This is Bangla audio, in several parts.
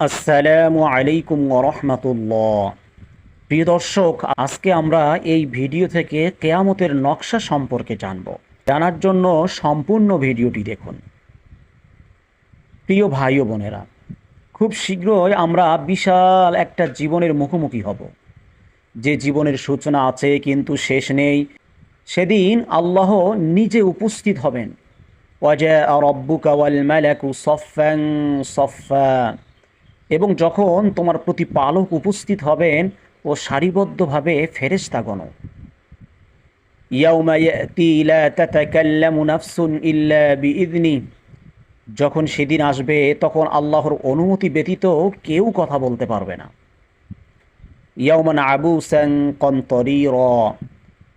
আসসালামু আলাইকুম রহমতুল্লাহ। প্রিয় দর্শক, আজকে আমরা এই ভিডিও থেকে কেয়ামতের নকশা সম্পর্কে জানব। জানার জন্য সম্পূর্ণ ভিডিওটি দেখুন। প্রিয় ভাই ও বোনেরা, খুব শীঘ্রই আমরা বিশাল একটা জীবনের মুখোমুখি হব। যে জীবনের সূচনা আছে কিন্তু শেষ নেই। সেদিন আল্লাহ নিজে উপস্থিত হবেন। ওয়াজা রব্বুকা ওয়াল মালাকু সফাং সফা এবং যখন তোমার প্রতিপালক উপস্থিত হবেন ও সারিবদ্ধভাবে বিইذনি যখন সেদিন আসবে, তখন আল্লাহর অনুমতি ব্যতীত কেউ কথা বলতে পারবে না। ইয়াউমান আবুসান কন্তরিরা।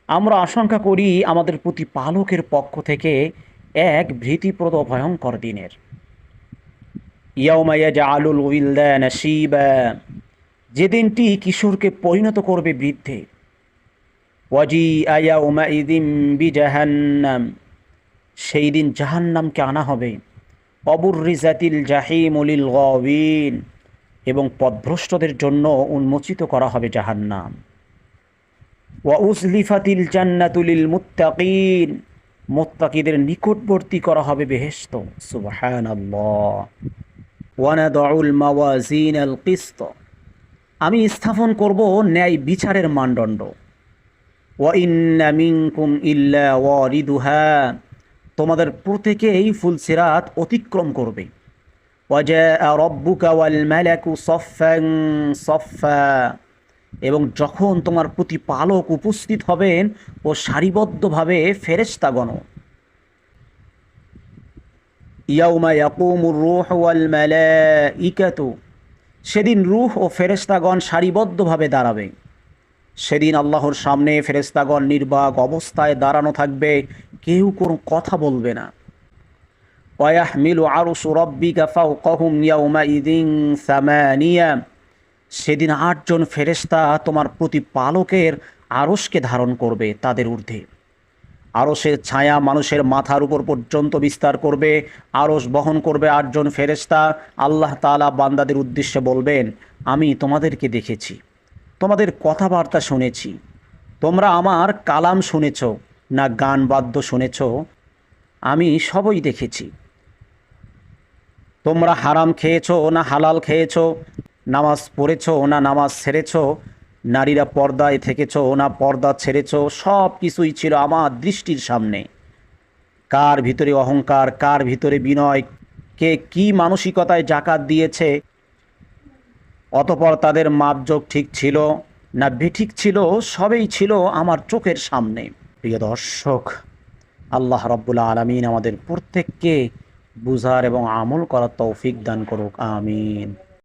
আমরা আশঙ্কা করি আমাদের প্রতিপালকের পক্ষ থেকে এক ভীতিপ্রদ, ভয়ঙ্কর দিনের। ইয়াজআলুল উইলদানা শিবা। যে দিনটি কিশোরকে পরিণত করবে বৃদ্ধে। ওয়াজি বিজাহান্নাম। সেই দিন জাহান্নামকে আনা হবে। অবুর রিজাতিল জাহিমুলিল এবং পদভ্রষ্টদের জন্য উন্মোচিত করা হবে জাহান্নাম। ওয়া উজলিফাতিল জান্নাতুলিল মুত্তাকিন। মোত্তাকিদের নিকটবর্তী করা হবে বেহেশত। সুবহানাল্লাহ। আমি স্থাপন করব ন্যায় বিচারের মানদণ্ড। মিনকুম ইল্লা ওয়ারিদুহা। তোমাদের প্রত্যেকেই ফুলসিরাত অতিক্রম করবে। ওয়াজা রব্বুকা ওয়াল মালাকু সফাং সফা এবং যখন তোমার প্রতিপালক উপস্থিত হবেন ও সারিবদ্ধভাবে ফেরেশতাগণ ইয়াউমা ইয়াকুমুর রূহ ওয়াল মালাইকাতু। সেদিন রুহ ও ফেরেশতাগণ সারিবদ্ধভাবে দাঁড়াবে। সেদিন আল্লাহর সামনে ফেরেশতাগণ নির্বাক অবস্থায় দাঁড়ানো থাকবে, কেউ কোনো কথা বলবে না। ওয়াহ মিলু আরও ওয়াহমিলু আরশু রব্বিকা ফাওকাহুম ইয়াউমাইদিন সামানিয়া। সেদিন আটজন ফেরেশতা তোমার প্রতিপালকের আরশকে ধারণ করবে তাদের ঊর্ধ্বে। আরশের ছায়া মানুষের মাথার উপর পর্যন্ত বিস্তার করবে, আরশ বহন করবে আটজন ফেরেশতা। আল্লাহ তালা বান্দাদের উদ্দেশ্যে বলবেন, আমি তোমাদেরকে দেখেছি, তোমাদের কথাবার্তা শুনেছি, তোমরা আমার কালাম শুনেছ না গান বাদ্য শুনেছ, আমি সবই দেখেছি। তোমরা হারাম খেয়েছো না হালাল খেয়েছো, নামাজ পড়েছো না নামাজ ছেড়েছো নারীরা পর্দায় থেকেছ না পর্দা ছেড়েছ, সব কিছুই ছিল আমার দৃষ্টির সামনে। কার ভিতরে অহংকার, কার ভিতরে বিনয়, কে কি মানসিকতায় জাকাত দিয়েছে? অতপর তাদের মাপযোগ ঠিক ছিল না বেঠিক ছিল, সবই ছিল আমার চোখের সামনে। প্রিয় দর্শক, আল্লাহ রব্বুল আলমিন আমাদের প্রত্যেককে বুঝার এবং আমল করার তৌফিক দান করুক, আমিন।